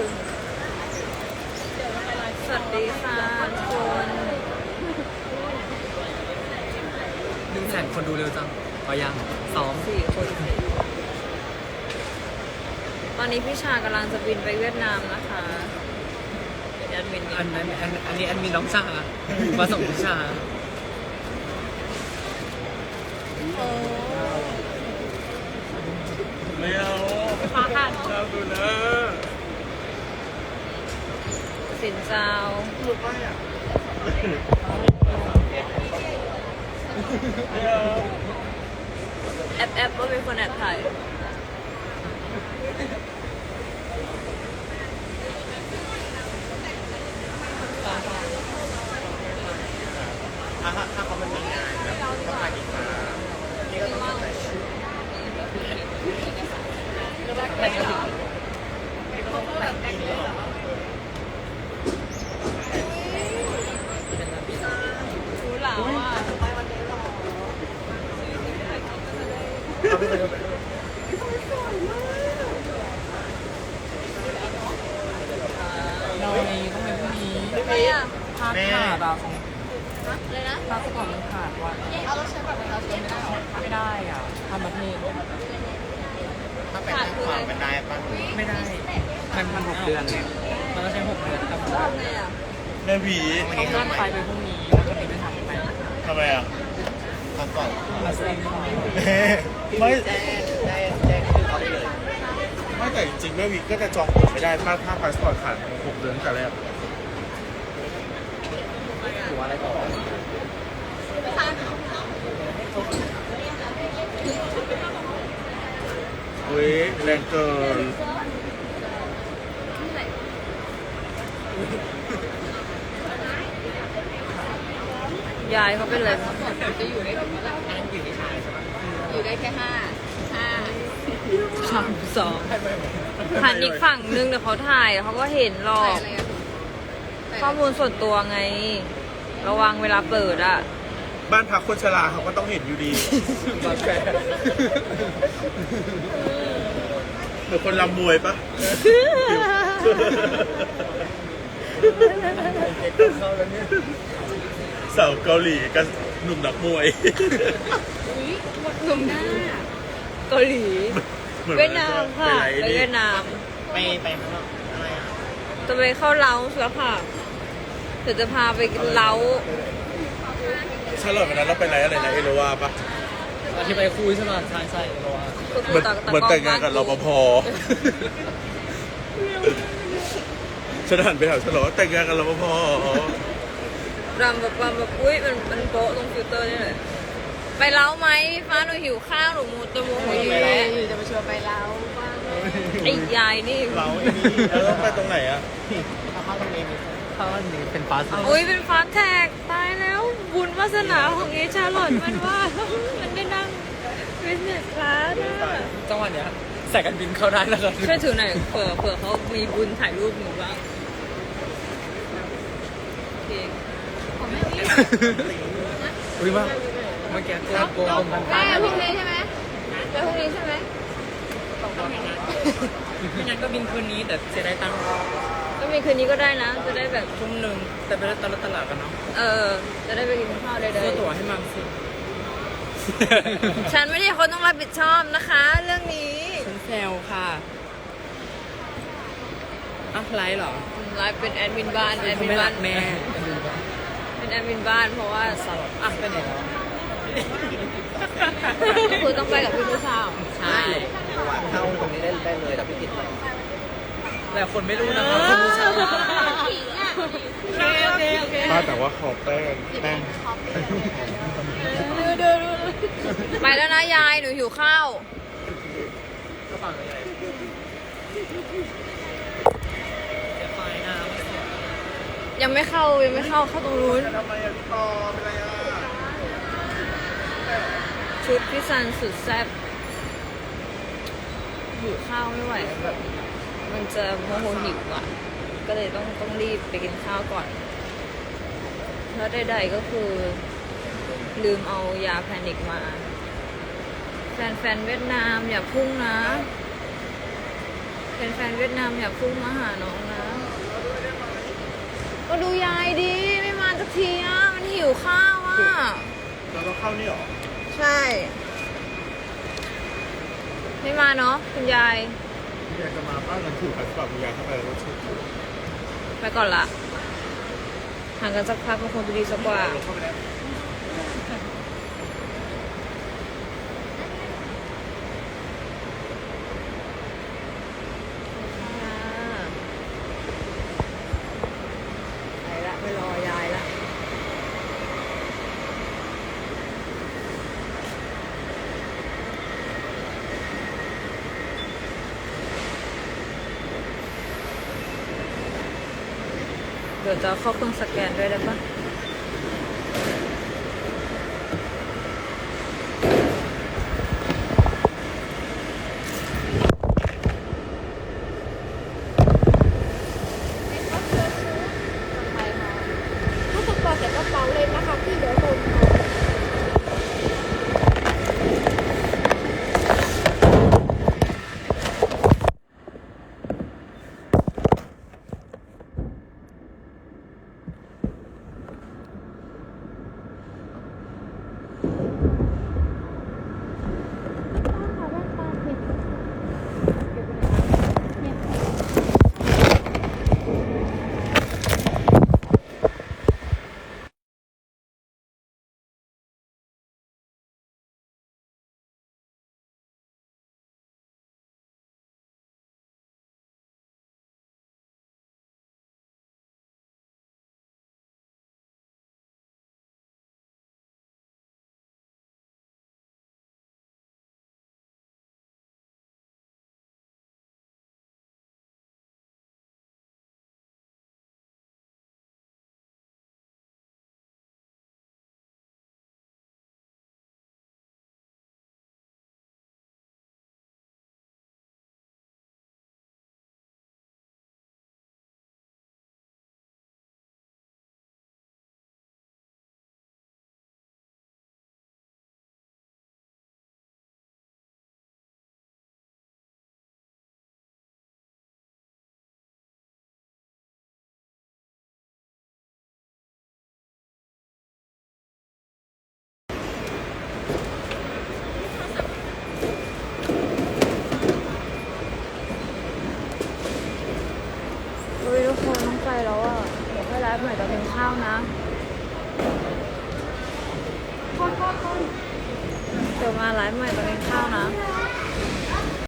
รึ่งสวัสดีค่ะทุกคนหนึ่งแสนคนดูเร็วจังพอยังสองสี่คน ตอนนี้พี่ชากำลังจะบินไปเวียดนามนะคะเป็นแอดมินอันนั้นอันอันนี้อันมีน้องชามาส่งพิชาไม่เอาฟ้าค่ะชอบดูนะ สินเจ้าแอปแอปว่าเป็นคนแอบถ่าย ถ้าถ้าเขามันมีงานแบบก็พาดีมานี่ก็ต้องใส่ชุด รู้หลาว่า เราในต้องเป็นพรุ่งนี้ ใครอ่ะภาพขาดอะของอะไรนะภาพก่อนมันขาดว่ะเอารถใช้บัตรประชาชนไม่ได้หรอไม่ได้อะทำประเทศถ้าเป็นทางขวามันได้ปะไม่ได้ มันมันหกเดือนเนี่ยมันก็ใช้หกเดือนแต่ว่าไงอะแม่ผีเขาเลื่อนไปเป็นพรุ่งนี้แล้วก็นี้ไม่ทำไปทำไมอะทำก่อนมาแสดงพรุ่งนี้ไม่แจ้งแจ้งแจ้งคือเขาได้เลยไม่แต่จริงๆแม่วีก็จะจองตั๋วไม่ได้ถ้าถ้าพาสปอร์ตขาดหกเดือนแต่แรก หัวอะไรต่อเฮ้ยแรงเกินยายเขาเป็นอะไรบ้างจะอยู่ได้ถึงเมื่อไหร่อันนั้นอยู่ที่ชายใช่ไหมอยู่ได้แค่ห้าห้าสามสองหันอีกฝั่งนึงเดี๋ยวเขาถ่ายเขาก็เห็นหรอก ข้อมูลส่วนตัวไง ระวังเวลาเปิดอะบ้านพักคนชราเขาก็ต้องเห็นอยู่ดีบาดแผลเหมือนคนรำมวยปะสาวเกาหลีกับหนุ่มนักมวย หนุ่มหน้าเกาหลี หมือเวียดนามค่ะไปไปไรนี่เวียดนามไปไปข้างนอกอะไรอะ จะไปเข้าเล้าแล้วค่ะ เดี๋ยวจะพาไปเล้าฉลอดวันนั้นเราไปไรอะไรนะเอโรวาปะอธิบายคุยใช่ไหมใช่ใช่เพราะว่าก็คืเหมือนตะเหมือนแต่งงานกับรปภฉันหันไปถามฉลอดว่าแต่งงานกับรปภรำแบบรำแบบอุ้ยมันมันโป๊ะตรงฟิลเตอร์นี่เลยไปเล้าไหมพี่ฟ้าหนูหิวข้าวหนูมูตะมูหิวแล้วจะมาชวนไปเล้าบ้างไอ้ยายนี่เราไอ้นี่แล้วต้องไปตรงไหนอะเข้าตรงนี้เข้าอันนี้เป็นฟาสต์อุ้ยเป็นฟาสต์แท็กตายแล้วบุญวาสนาของเอชาร์ลอตมันว่า มันได้นั่งบิสเนสคลาสอะจังหวะเนี้ยใส่กันบินเข้าได้แล้วครับช่วยถือหน่อยเผื่อเผื่อเขามีบุญถ่ายรูปหนูบ้างโอเคอุ้ยว่าเมื่อกี้โกงโกงกันแม่พรุ่งนี้ใช่ไหมไปพรุ่งนี้ใช่ไหม ไม่งั้นก็บินคืนนี้แต่เสียดายตังค์ก็มีคืนนี้ก็ได้นะ จะได้แบบ ทุ่มหนึ่งแต่ไปตลาดตลาดกันเนาะเออ จะได้ไปกินข้าวได้เลซื้อยตั๋วให้มันสิฉันไม่ใช่คนต้องรับผิดชอบนะคะ เรื่องนี้ฉันแซวค่ะอะไลฟ์เหรอไลฟ์เป็นแอดมินบ้านแอดเขามินไม่บ้ารันกแม่เป็นแอดมินบ้านเพราะว่าสลับอะไปไหนแล้ว ก็คือต้องไปกับพี่ผู้สาว ใช่ เข้าตรงนี้ได้ได้เลยแต่พี่ติดแต่คนไม่รู้นะครับคนรู้ชาโอเคโอเคโอเคป้าแต่ว่าขอแป้งแป้งไปแล้วนะยายหนูหิวข้าวกระเป๋าใหญ่จะไปนะยังไม่เข้ายังไม่เข้าเข้าตรงนู้นทำไมอะพี่ปอเป็นไรอะชุดพี่ซันสุดแซ่บ หิวข้าวไม่ไหวแบบมันจะโมโหหิวอะ ก็เลยต้องต้องรีบไปกินข้าวก่อน แล้วใดๆก็คือ ลืมเอายาแพนิกมา แฟนๆเวียดนามอย่าพุ่งนะเป็นแฟนเวียดนามอย่าพุ่งมาหาน้องนะ ก็ดูยายดีไม่มาสักทีอะ มันหิวข้าวอะเราต้องเข้านี่เหรอ ใช่ ไม่มาเนาะคุณยายพี่ยายจะมาป้าเงินถือพาสปอร์ตคุณยายเข้าไปแล้วชุดไปก่อนละห่างกันสักพักมันคงจะดีสักกว่า เราเข้าไปแล้ว ไปละไปรอยายละเดี๋ยวจะเอาเข้าเครื่องสแกนด้วยได้ปะ เดี๋ยวค่อยจะกินข้าวนะโทษโทษโทษเดี๋ยวมาไลฟ์ใหม่ตอนกินข้าวนะ